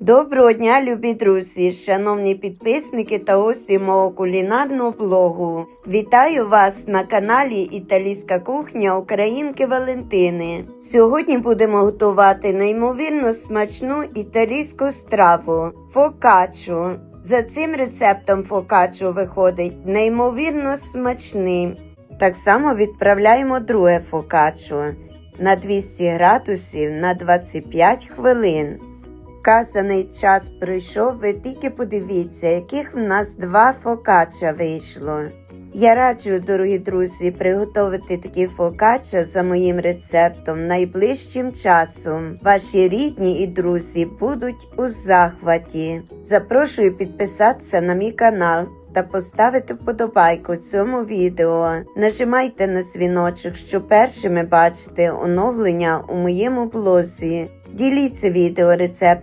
Доброго дня, любі друзі, шановні підписники та гості мого кулінарного блогу. Вітаю вас на каналі Італійська кухня Українки Валентини. Сьогодні будемо готувати неймовірно смачну італійську страву фокачу. За цим рецептом фокачу виходить неймовірно смачним. Так само відправляємо друге фокачу на 200 градусів на 25 хвилин. Вказаний час пройшов, ви тільки подивіться, яких в нас два фокача вийшло. Я раджу, дорогі друзі, приготувати такі фокача за моїм рецептом найближчим часом. Ваші рідні і друзі будуть у захваті. Запрошую підписатися на мій канал та поставити вподобайку цьому відео. Нажимайте на дзвіночок, щоб першими бачити оновлення у моєму блозі. Діліться відео рецептом